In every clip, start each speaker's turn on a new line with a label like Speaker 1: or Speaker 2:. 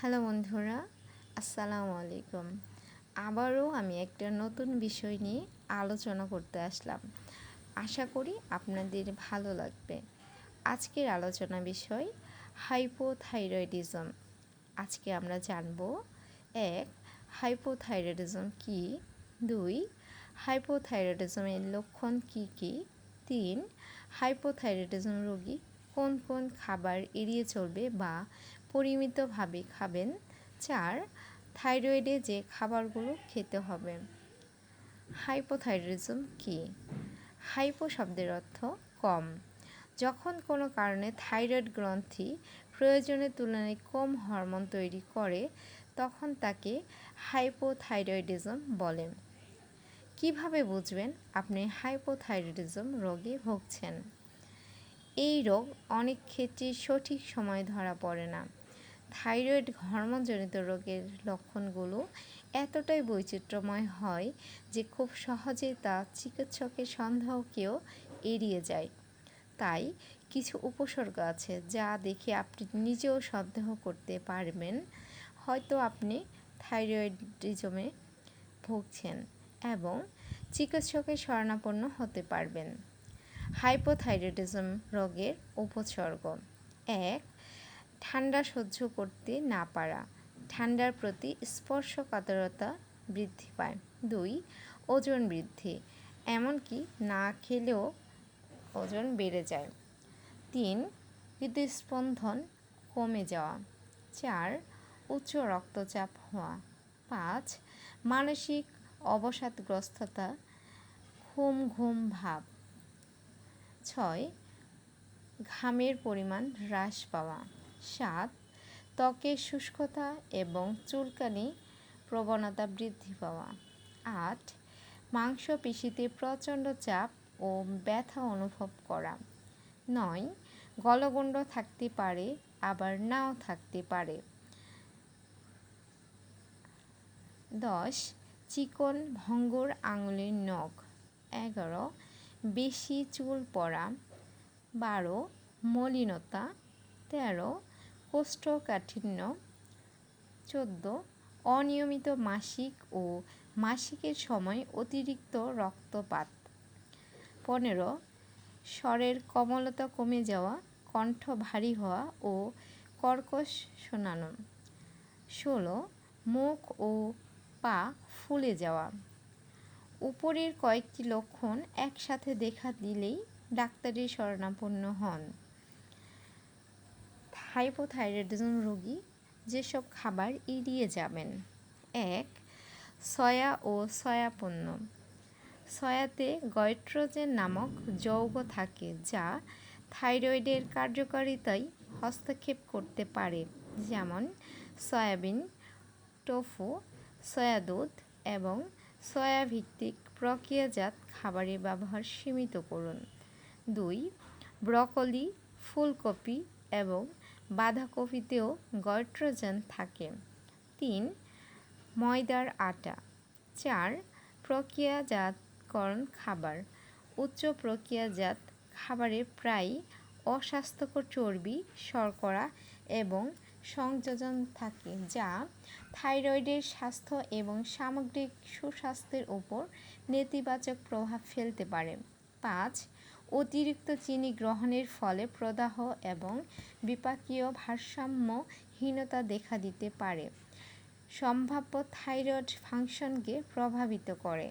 Speaker 1: Hello বন্ধুরা, আসসালামু আলাইকুম। আবারও আমি একটা নতুন বিষয় নিয়ে আলোচনা করতে আসলাম। আশা করি আপনাদের ভালো লাগবে। আজকের আলোচনা বিষয় হাইপোথাইরয়েডিজম। আজকে আমরা জানব, এক, হাইপোথাইরয়েডিজম কি? দুই হাইপোথাইরয়েডিজমের লক্ষণ কি কি? তিন, হাইপোথাইরয়েডিজম রোগী কোন কোন খাবার এড়িয়ে চলবে বা পরিমিতভাবে খাবেন। চার, থাইরয়েডে যে খাবারগুলো খেতে হবে। হাইপোথাইরয়েডিজম কি? হাইপো শব্দের অর্থ কম। যখন কোনো কারণে থাইরয়েড গ্রন্থি প্রয়োজনের তুলনায় কম হরমোন তৈরি করে, তখন তাকে হাইপোথাইরয়েডিজম বলেন কীভাবে বুঝবেন আপনি হাইপোথাইরয়েডিজম রোগে ভুগছেন? এই রোগ অনেক ক্ষেত্রে সঠিক সময় ধরা পড়ে না। থাইরয়েড হরমোনজনিত রোগের লক্ষণগুলো এতটাই বৈচিত্র্যময় হয় যে খুব সহজে তা চিকিৎসকের সন্দেহকেও এড়িয়ে যায়। তাই কিছু উপসর্গ আছে যা দেখে আপনি নিজেও সন্দেহ করতে পারবেন। হয়তো আপনি থাইরয়েডিজমে ভুগছেন এবং চিকিৎসকের শরণাপন্ন হতে পারবেন। হাইপোথাইরয়েডিজম রোগের উপসর্গ। এক ঠান্ডা সহ্য করতে না পারা। ঠান্ডার প্রতি স্পর্শকাতরতা বৃদ্ধি পায়। দুই, ওজন বৃদ্ধি, এমনকি না খেলেও ওজন বেড়ে যায়। তিন, হৃদস্পন্দন কমে যাওয়া। চার, উচ্চ রক্তচাপ হওয়া। পাঁচ, মানসিক অবসাদগ্রস্ততা, ঘুম ঘুম ভাব। ছয়, ঘামের পরিমাণ হ্রাস পাওয়া। সাত ত্বকের শুষ্কতা এবং চুলকানি প্রবণতা বৃদ্ধি পাওয়া। আট, মাংসপেশিতে প্রচণ্ড চাপ ও ব্যথা অনুভব করা। নয়, গলগণ্ড থাকতে পারে, আবার নাও থাকতে পারে। দশ, চিকন ভঙ্গুর আঙুলের নখ। এগারো, বেশি চুল পড়া। বারো, মলিনতা। তেরো কোষ্ঠকাঠিন্য। চোদ্দ, অনিয়মিত মাসিক ও মাসিকের সময় অতিরিক্ত রক্তপাত। পনেরো, স্বরের কমলতা কমে যাওয়া, কণ্ঠ ভারী হওয়া ও কর্কশ শোনানো। ষোলো, মুখ ও পা ফুলে যাওয়া। উপরের কয়েকটি লক্ষণ একসাথে দেখা দিলেই ডাক্তারের শরণাপন্ন হন। হাইপোথাইরয়েডিজম রোগী যেসব খাবার এড়িয়ে যাবেন। এক, সয়া ও সয়া পণ্য। সয়াতে গয়ট্রোজেন নামক যৌগ থাকে যা থাইরয়েডের কার্যকারিতায় হস্তক্ষেপ করতে পারে, যেমন সয়াবিন, টোফু সয়া দুধ এবং সয়াভিত্তিক প্রক্রিয়াজাত খাবারের ব্যবহার সীমিত করুন। দুই, ব্রকলি, ফুলকপি এবং বাঁধাকপিতেও গয়ট্রোজেন থাকে। তিন, ময়দার আটা। চার, প্রক্রিয়াজাতকরণ খাবার। উচ্চ প্রক্রিয়াজাত খাবারে প্রায় অস্বাস্থ্যকর চর্বি, শর্করা এবং সংযোজন থাকে, যা থাইরয়েডের স্বাস্থ্য এবং সামগ্রিক সুস্বাস্থ্যের উপর নেতিবাচক প্রভাব ফেলতে পারে। পাঁচ অতিরিক্ত চিনি গ্রহণের ফলে প্রদাহ এবং বিপাকীয় ভারসাম্যহীনতা দেখা দিতে পারে। সম্ভাব্য থাইরয়েড ফাংশনকে প্রভাবিত করে।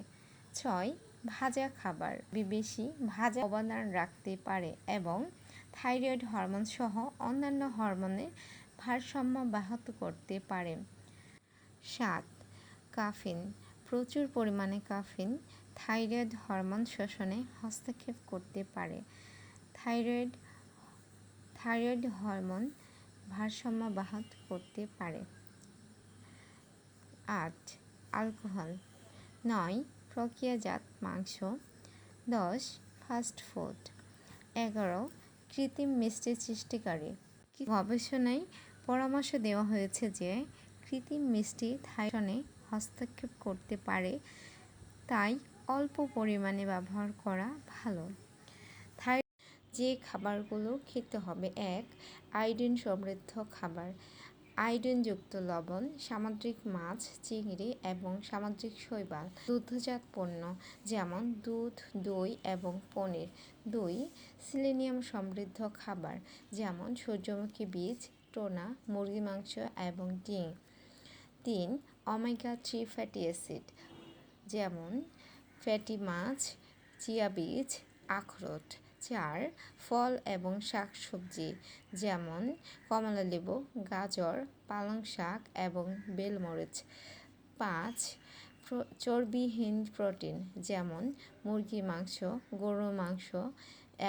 Speaker 1: ছয়, ভাজা খাবার। বেশি ভাজা অবদান রাখতে পারে এবং থাইরয়েড হরমোন সহ অন্যান্য হরমোনের ভারসাম্য ব্যাহত করতে পারে। সাত, কাফিন। প্রচুর পরিমাণে কাফিন থাইরয়েড হরমোন শোষণে হস্তক্ষেপ করতে পারে। থাইরয়েড থাইরয়েড হরমোন ভারসাম্য ব্যাহত করতে পারে। আট, অ্যালকোহল। নয়, প্রক্রিয়াজাত মাংস। দশ, ফাস্ট ফুড। এগারো, কৃত্রিম মিষ্টি সৃষ্টিকারী। গবেষণায় পরামর্শ দেওয়া হয়েছে যে কৃত্রিম মিষ্টি থাইরনে হস্তক্ষেপ করতে পারে, তাই অল্প পরিমাণে ব্যবহার করা ভালো। যে খাবারগুলো খেতে হবে, এক আয়োডিন সমৃদ্ধ খাবার। আয়োডিনযুক্ত লবণ, সামুদ্রিক মাছ, চিংড়ি এবং সামুদ্রিক শৈবাল। দুগ্ধজাত পণ্য যেমন দুধ, দই এবং পনির। দই, সিলেনিয়াম সমৃদ্ধ খাবার যেমন সূর্যমুখী বীজ, টোনা, মুরগি মাংস এবং ডিম। তিন অমেগা থ্রি ফ্যাটি অ্যাসিড যেমন ফ্যাটি মাছ, চিয়া বীজ, আখরোট, চার, ফল এবং শাক সবজি যেমন কমলালেবু গাজর, পালং শাক এবং বেলমরিচ। পাঁচ চর্বিহীন প্রোটিন, যেমন মুরগি মাংস, গরুর মাংস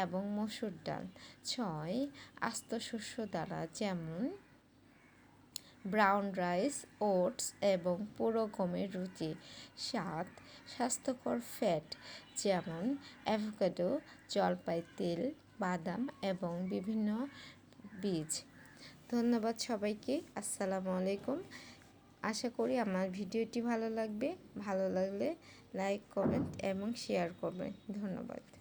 Speaker 1: এবং মসুর ডাল। ছয়, আস্ত শস্য দ্বারা, যেমন ব্রাউন রাইস, ওটস এবং পুরো গমের রুটি। সাত স্বাস্থ্যকর ফ্যাট, যেমন অ্যাভোকাডো, জলপাই তেল, বাদাম এবং বিভিন্ন বীজ। ধন্যবাদ সবাইকে, আসসালামু আলাইকুম। আশা করি আমার ভিডিওটি ভালো লাগবে। ভালো লাগলে লাইক, কমেন্ট এবং শেয়ার করবেন। ধন্যবাদ।